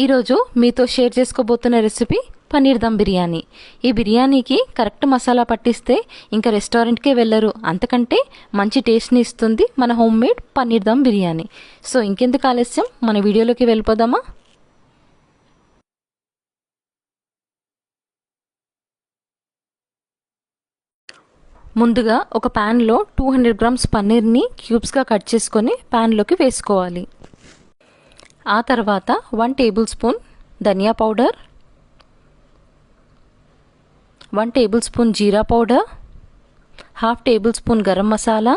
ఈరోజు మీతో షేర్ చేసుకోబోతున్న రెసిపీ పన్నీర్ దమ్ బిర్యానీ. ఈ బిర్యానీకి కరెక్ట్ మసాలా పట్టిస్తే ఇంకా రెస్టారెంట్కే వెళ్ళరు. అంతకంటే మంచి టేస్ట్ని ఇస్తుంది మన home made paneer dum biryani. So ఇంకెందుకు ఆలస్యం? మన వీడియోలోకి వెళ్ళిపోదామా? ముందుగా ఒక ప్యాన్లో టూ హండ్రెడ్ గ్రామ్స్ పన్నీర్ని క్యూబ్స్గా కట్ చేసుకొని ప్యాన్లోకి వేసుకోవాలి. ఆ తర్వాత one tablespoon dhania powder one tablespoon jeera powder half tablespoon garam masala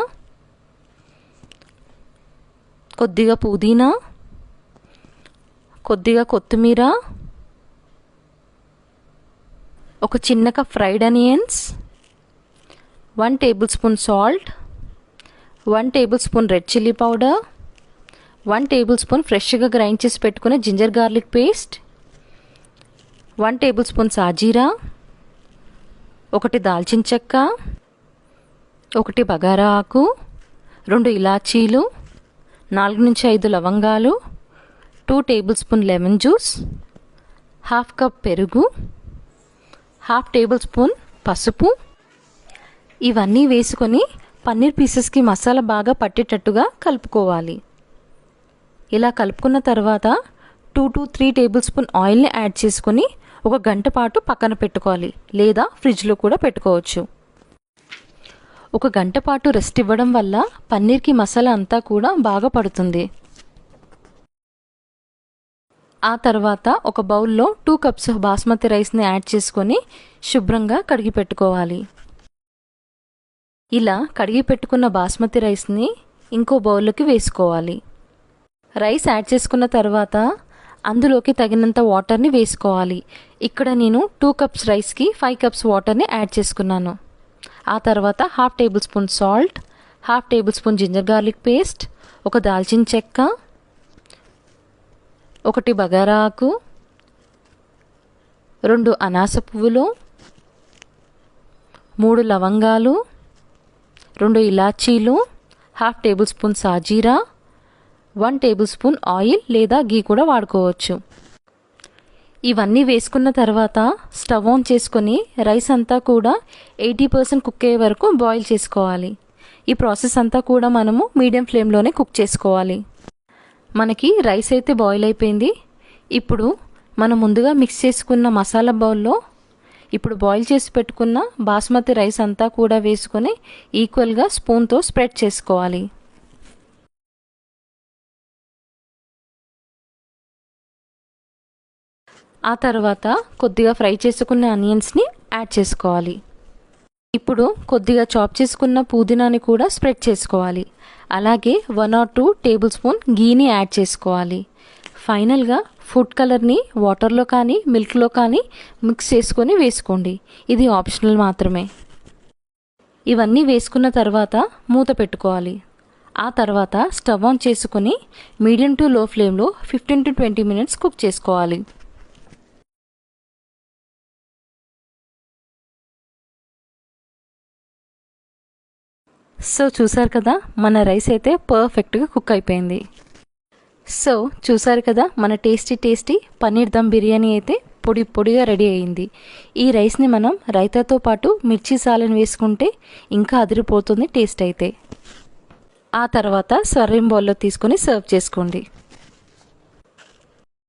కొద్దిగా పుదీనా కొద్దిగా కొత్తిమీర ఒక చిన్న cup fried onions one tablespoon salt one tablespoon red chilli powder one tablespoon ఫ్రెష్గా గ్రైండ్ చేసి పెట్టుకున్న ginger garlic paste one tablespoon సాజీరా ఒకటి దాల్చిన చెక్క. ఒకటి బగారా ఆకు. రెండు ఇలాచీలు. నాలుగు నుంచి ఐదు లవంగాలు. Two tablespoon lemon juice half cup పెరుగు. హాఫ్ టేబుల్ స్పూన్ పసుపు. ఇవన్నీ వేసుకొని పన్నీర్ పీసెస్కి మసాలా బాగా పట్టేటట్టుగా కలుపుకోవాలి. ఇలా కలుపుకున్న తర్వాత two to three tablespoon ఆయిల్ని యాడ్ చేసుకొని ఒక గంట పాటు పక్కన పెట్టుకోవాలి లేదా ఫ్రిడ్జ్లో కూడా పెట్టుకోవచ్చు. ఒక గంట పాటు రెస్ట్ ఇవ్వడం వల్ల పన్నీర్కి మసాలా అంతా కూడా బాగా పడుతుంది. ఆ తర్వాత ఒక బౌల్లో టూ కప్స్ బాస్మతి రైస్ని యాడ్ చేసుకొని శుభ్రంగా కడిగి పెట్టుకోవాలి. ఇలా కడిగి పెట్టుకున్న బాస్మతి రైస్ని ఇంకో బౌల్లోకి వేసుకోవాలి. రైస్ యాడ్ చేసుకున్న తర్వాత అందులోకి తగినంత వాటర్ని వేసుకోవాలి. ఇక్కడ నేను టూ కప్స్ రైస్కి ఫైవ్ కప్స్ వాటర్ని యాడ్ చేసుకున్నాను. ఆ తర్వాత half tablespoon salt half tablespoon ginger garlic paste ఒక దాల్చిన చెక్క ఒకటి బగారా ఆకు రెండు అనాస పువ్వులు మూడు లవంగాలు రెండు ఇలాచీలు హాఫ్ టేబుల్ స్పూన్ సాజీరా వన్ టేబుల్ స్పూన్ ఆయిల్ లేదా గీ కూడా వాడుకోవచ్చు. ఇవన్నీ వేసుకున్న తర్వాత స్టవ్ ఆన్ చేసుకొని రైస్ అంతా కూడా ఎయిటీ పర్సెంట్ కుక్ అయ్యే వరకు బాయిల్ చేసుకోవాలి. ఈ ప్రాసెస్ అంతా కూడా మనము మీడియం ఫ్లేమ్లోనే కుక్ చేసుకోవాలి. మనకి రైస్ అయితే బాయిల్ అయిపోయింది. ఇప్పుడు మనం ముందుగా మిక్స్ చేసుకున్న మసాలా బౌల్లో ఇప్పుడు బాయిల్ చేసి పెట్టుకున్న బాస్మతి రైస్ అంతా కూడా వేసుకొని ఈక్వల్గా స్పూన్తో స్ప్రెడ్ చేసుకోవాలి. ఆ తర్వాత కొద్దిగా ఫ్రై చేసుకున్న ఆనియన్స్ని యాడ్ చేసుకోవాలి. ఇప్పుడు కొద్దిగా చాప్ చేసుకున్న పుదీనాని కూడా స్ప్రెడ్ చేసుకోవాలి. అలాగే one or two tablespoon గీని యాడ్ చేసుకోవాలి. ఫైనల్గా ఫుడ్ కలర్ని వాటర్లో కానీ మిల్క్లో కానీ మిక్స్ చేసుకొని వేసుకోండి. ఇది ఆప్షనల్ మాత్రమే. ఇవన్నీ వేసుకున్న తర్వాత మూత పెట్టుకోవాలి. ఆ తర్వాత స్టవ్ ఆన్ చేసుకొని మీడియం టు లో ఫ్లేమ్లో fifteen to twenty minutes cook చేసుకోవాలి. సో చూసారు కదా మన రైస్ అయితే పర్ఫెక్ట్గా కుక్ అయిపోయింది. సో చూసారు కదా మన టేస్టీ టేస్టీ పన్నీర్ దమ్ బిర్యానీ అయితే పొడి పొడిగా రెడీ అయింది. ఈ రైస్ని మనం రైతాతో పాటు మిర్చి సాలను వేసుకుంటే ఇంకా అదిరిపోతుంది టేస్ట్ అయితే. ఆ తర్వాత సర్వింగ్ బౌల్లో తీసుకొని సర్వ్ చేసుకోండి.